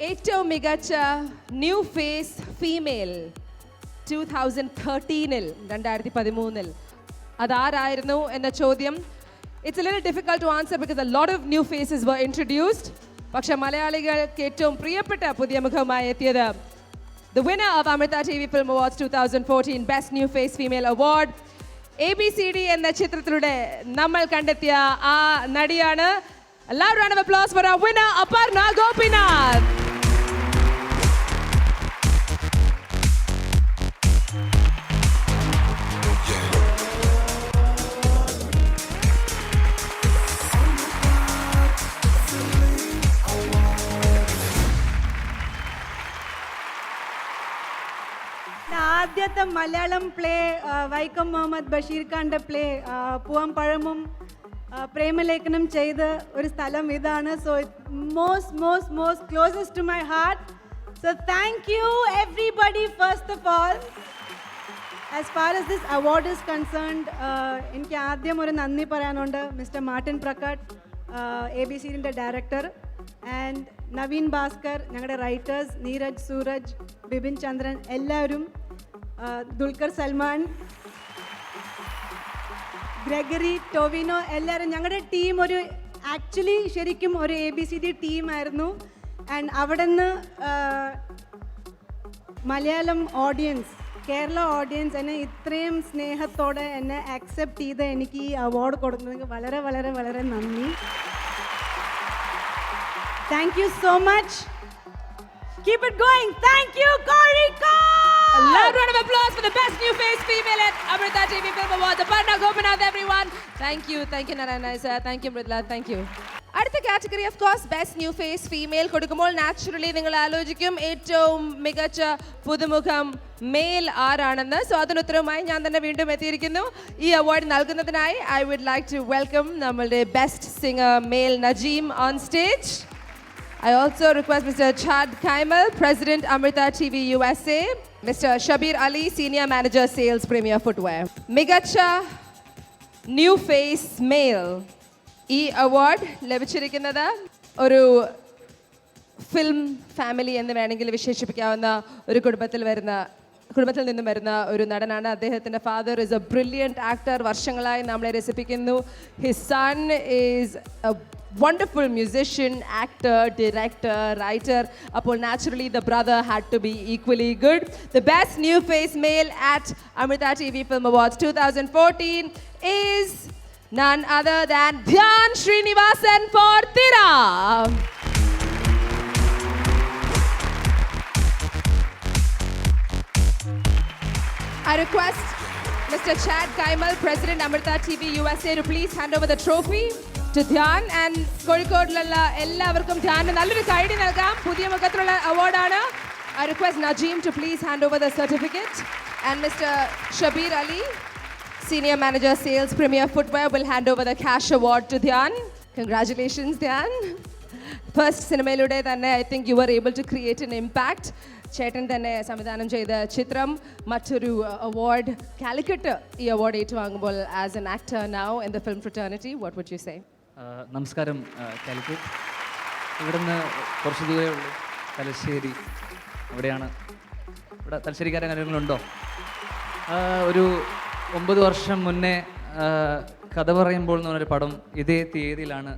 ഏറ്റവും മികച്ച new face female two thousand തേർട്ടീനിൽ രണ്ടായിരത്തി പതിമൂന്നിൽ അതാരായിരുന്നു എന്ന ചോദ്യം. It's little difficult to answer because a lot of new faces were introduced പക്ഷേ മലയാളികൾക്ക് ഏറ്റവും പ്രിയപ്പെട്ട പുതിയ മുഖമായി എത്തിയത് Amrita T V film awards two thousand fourteen best new face female award A B C D എന്ന ചിത്രത്തിലൂടെ നമ്മൾ കണ്ടെത്തിയ ആ നടിയാണ്. എല്ലാവരും അപ്ലോസ് winner അപർണ ഗോപിനാഥ്. ആദ്യത്തെ മലയാളം പ്ലേ വൈക്കം മുഹമ്മദ് ബഷീർ ഖാന്റെ പ്ലേ പൂവം പഴമും ആ, പ്രേമലേഖനം ചെയ്ത ഒരു സ്ഥലം ഇതാണ്. So most most most closest to my heart so thank you everybody first of all as far as this award is concerned എനിക്ക് ആദ്യം ഒരു നന്ദി പറയാനുണ്ട് mister Martin Prakkat A B സിന്റെ ഡയറക്ടർ ആൻഡ് നവീൻ ഭാസ്കർ ഞങ്ങളുടെ റൈറ്റേഴ്സ് നീരജ് സൂരജ് ബിപിൻ ചന്ദ്രൻ എല്ലാവരും. ദുൽഖർ സൽമാൻ ഗ്രഗറി ടോവിനോ എല്ലാവരും ഞങ്ങളുടെ ടീം ഒരു ആക്ച്വലി ശരിക്കും ഒരു എ ബി സി ഡി ടീമായിരുന്നു ആൻഡ് അവിടെ നിന്ന് മലയാളം ഓഡിയൻസ് കേരള ഓഡിയൻസ് എന്നെ ഇത്രയും സ്നേഹത്തോടെ എന്നെ അക്സെപ്റ്റ് ചെയ്ത് എനിക്ക് ഈ അവാർഡ് കൊടുക്കുന്നതിന് വളരെ വളരെ വളരെ നന്ദി. Thank you so much keep it going thank you Kozhikode Loud round of applause for the best new face female at Amrita TV Film Awards. Aparna Gopinath, everyone. Thank you, thank you, Narayana sir. Thank you, Mridla. Thank you. അടുത്ത category of course best new face female കൊടുക്കുമ്പോൾ naturally നിങ്ങൾ ആലോചിക്കും ഏറ്റവും മികച്ച പുതുമുഖം mail ആരാണെന്ന് so അതിനുത്തരവുമായി ഞാൻ തന്നെ വീണ്ടും എത്തിയിരിക്കുന്നു ഈ അവാർഡ് നൽകുന്നതിനായി I would like to welcome നമ്മളുടെ best singer male Najeem on stage I also request Mr. Chad Kaimal, President Amrita TV USA, Mr. Shabir Ali, Senior Manager Sales Premier Footwear. Migacha New Face Male. ഈ award ലഭിച്ചിരിക്കുന്നത് ഒരു film family എന്ന് വേണമെങ്കിൽ വിശേഷിപ്പിക്കാവുന്ന ഒരു കുടുംബത്തിൽ വരുന്ന കുടുംബത്തിൽ നിന്നും വരുന്ന ഒരു നടനാണ് അദ്ദേഹത്തിൻ്റെ father is a brilliant actor വർഷങ്ങളായി നമ്മളെ രസിപ്പിക്കുന്നു his son is a wonderful musician, actor, director, writer. Apol naturally, the brother had to be equally good. The best new face male at Amrita TV Film Awards 2014 is none other than Dhyan Srinivasan for Tira. I request Mr. Chad Kaimal, President Amrita TV USA, to please hand over the trophy to Dhyan and കോഴിക്കോടിലുള്ള എല്ലാവർക്കും ധ്യാന് നല്ലൊരു കൈഡി നൽകാം പുതിയ മുഖത്തിലുള്ള അവാർഡാണ് I request Najeem to please hand over the certificate and mister Shabeer Ali senior manager sales premier footwear will hand over the cash award to Dhyan congratulations Dhyan First സിനിമയിലൂടെ തന്നെ I think you are able to create an impact ചേട്ടൻ തന്നെ സംവിധാനം ചെയ്ത ചിത്രം മറ്റൊരു award Calicut ഈ award ഏറ്റുവാങ്ങുമ്പോൾ as an actor now in the film fraternity what would you say നമസ്കാരം ആ, കാലിക്കറ്റ്. ഇവിടുന്ന് കുറച്ച് ദൂരേ ഉള്ളൂ. തലശ്ശേരി അവിടെയാണ്. ഇവിടെ തലശ്ശേരിക്കാരൻ കാര്യങ്ങളുണ്ടോ? ഒരു ഒമ്പത് വർഷം മുന്നേ കഥ പറയുമ്പോൾ എന്ന് പറഞ്ഞൊരു പടം ഇതേ തീയതിയിലാണ്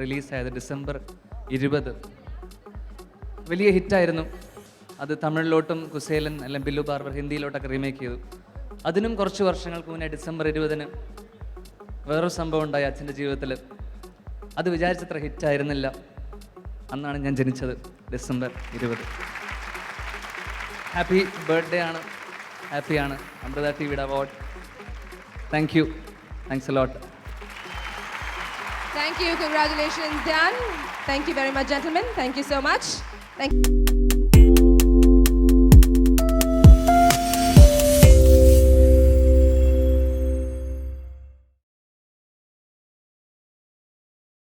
റിലീസായത് ഡിസംബർ ഇരുപത്. വലിയ ഹിറ്റായിരുന്നു. അത് തമിഴിലോട്ടും കുസേലൻ അല്ലെങ്കിൽ ബില്ലു ബാർബർ ഹിന്ദിയിലോട്ടൊക്കെ റീമേക്ക് ചെയ്തു. അതിനും കുറച്ച് വർഷങ്ങൾക്ക് മുന്നേ ഡിസംബർ ഇരുപതിന് വേറൊരു സംഭവം ഉണ്ടായി അച്ഛന്റെ ജീവിതത്തിൽ. അത് വിചാരിച്ചത്ര ഹിറ്റായിരുന്നില്ല. അന്നാണ് ഞാൻ ജനിച്ചത് ഡിസംബർ ഇരുപത്. ഹാപ്പി ബർത്ത്ഡേ ആണ്. ഹാപ്പിയാണ് അമൃത ടി വിയുടെ award thank you thanks a lot Thank you, congratulations, Dan. Thank you very much, gentlemen. Thank you so much. Thank